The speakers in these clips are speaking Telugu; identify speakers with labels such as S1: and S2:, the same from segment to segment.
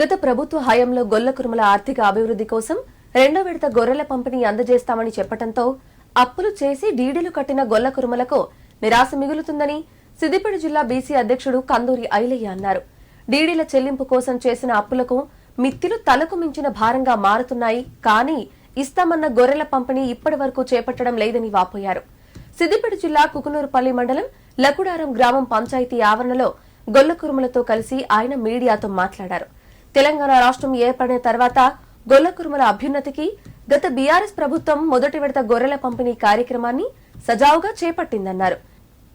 S1: గత ప్రభుత్వ హయాంలో గొల్ల కురుమల ఆర్థిక అభివృద్ధి కోసం రెండో విడత గొర్రెల పంపిణీ అందజేస్తామని చెప్పడంతో అప్పులు చేసి డీడీలు కట్టిన గొల్ల కురుమలకు నిరాశ మిగులుతుందని సిద్దిపేట జిల్లా బీసీ అధ్యక్షుడు కందూరి ఐలయ్య అన్నారు. డీడీల చెల్లింపు కోసం చేసిన అప్పులకు మిత్తిలు తలకు మించిన భారంగా మారుతున్నాయి కానీ ఇస్తామన్న గొర్రెల పంపిణీ ఇప్పటి వరకు చేపట్టడం లేదని వాపోయారు. సిద్దిపేట జిల్లా కుకునూరుపల్లి మండలం లకుడారం గ్రామం పంచాయతీ ఆవరణలో గొల్ల కురుమలతో కలిసి ఆయన మీడియాతో మాట్లాడారు. తెలంగాణ రాష్ట్రం ఏర్పడిన తర్వాత గొల్ల కురుమల అభ్యున్నతికి గత బీఆర్ఎస్ ప్రభుత్వం మొదటి విడత గొర్రెల పంపిణీ కార్యక్రమాన్ని సజావుగా చేపట్టిందన్నారు.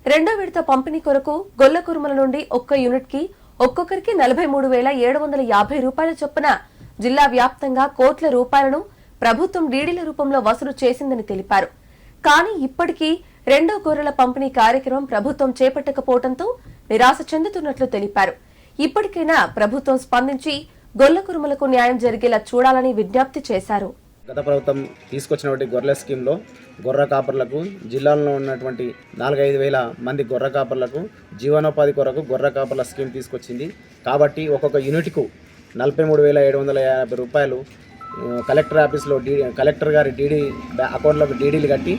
S1: రెండో విడత పంపిణీ కొరకు గొల్ల కురుమల నుండి ఒక్క యూనిట్కి ఒక్కొక్కరికి నలభై మూడు వేల ఏడు వందల యాభై రూపాయల చొప్పున జిల్లా వ్యాప్తంగా కోట్ల రూపాయలను ప్రభుత్వం డీడీల రూపంలో వసూలు చేసిందని తెలిపారు. కానీ ఇప్పటికీ రెండో గొర్రెల పంపిణీ కార్యక్రమం ప్రభుత్వం చేపట్టకపోవడంతో నిరాశ చెందుతున్నట్లు తెలిపారు. ఇప్పటికైనా ప్రభుత్వం స్పందించి గొల్ల కురుమలకు న్యాయం జరిగేలా చూడాలని విజ్ఞప్తి చేశారు.
S2: గత ప్రభుత్వం తీసుకొచ్చినటువంటి గొర్రెల స్కీమ్లో గొర్రె కాపర్లకు జిల్లాలో ఉన్నటువంటి నాలుగైదు వేల మంది గొర్రె కాపర్లకు జీవనోపాధి కొరకు గొర్రె కాపర్ల స్కీమ్ తీసుకొచ్చింది. కాబట్టి ఒక్కొక్క యూనిట్కు నలభై మూడు వేల ఏడు వందల యాభై రూపాయలు కలెక్టర్ ఆఫీస్లో డీ కలెక్టర్ గారి డీడీ అకౌంట్లోకి అకౌంట్లకు డీడీలు కట్టి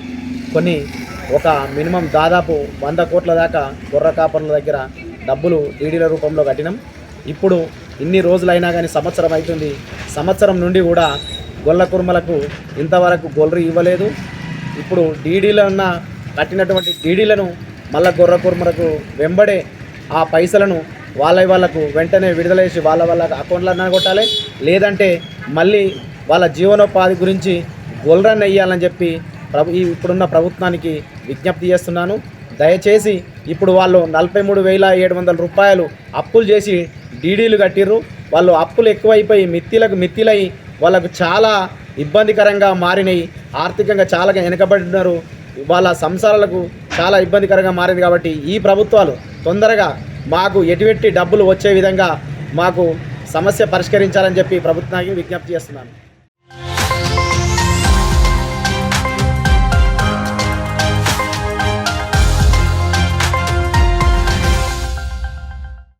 S2: కొన్ని ఒక మినిమం దాదాపు వంద కోట్ల దాకా గొర్రె కాపర్ల దగ్గర డబ్బులు డీడీల రూపంలో కట్టినాం. ఇప్పుడు ఇన్ని రోజులైనా కానీ సంవత్సరం అవుతుంది సంవత్సరం నుండి కూడా గొల్ల కుర్మలకు ఇంతవరకు గొర్రె ఇవ్వలేదు. ఇప్పుడు డీడీలో ఉన్న కట్టినటువంటి డీడీలను మళ్ళా గొర్రె కుర్మలకు వెంబడే ఆ పైసలను వాళ్ళ వాళ్ళకు వెంటనే విడుదల చేసి వాళ్ళ వాళ్ళ అకౌంట్లన్నా కొట్టాలి. లేదంటే మళ్ళీ వాళ్ళ జీవనోపాధి గురించి గొల్రన్ వేయాలని చెప్పి ప్రభు ఈ ఇప్పుడున్న ప్రభుత్వానికి విజ్ఞప్తి చేస్తున్నాను. దయచేసి ఇప్పుడు వాళ్ళు నలభై మూడు వేల ఏడు వందల రూపాయలు అప్పులు చేసి డీడీలు కట్టిర్రు. వాళ్ళు అప్పులు ఎక్కువైపోయి మిత్తిలకు మిత్తిలై వాళ్ళకు చాలా ఇబ్బందికరంగా మారినాయి ఆర్థికంగా చాలా వెనకబడినారు. వాళ్ళ సంసారాలకు చాలా ఇబ్బందికరంగా మారింది కాబట్టి ఈ ప్రభుత్వాలు తొందరగా మాకు ఎటువంటి డబ్బులు వచ్చే విధంగా మాకు సమస్య పరిష్కరించాలని చెప్పి ప్రభుత్వానికి విజ్ఞప్తి చేస్తున్నాను.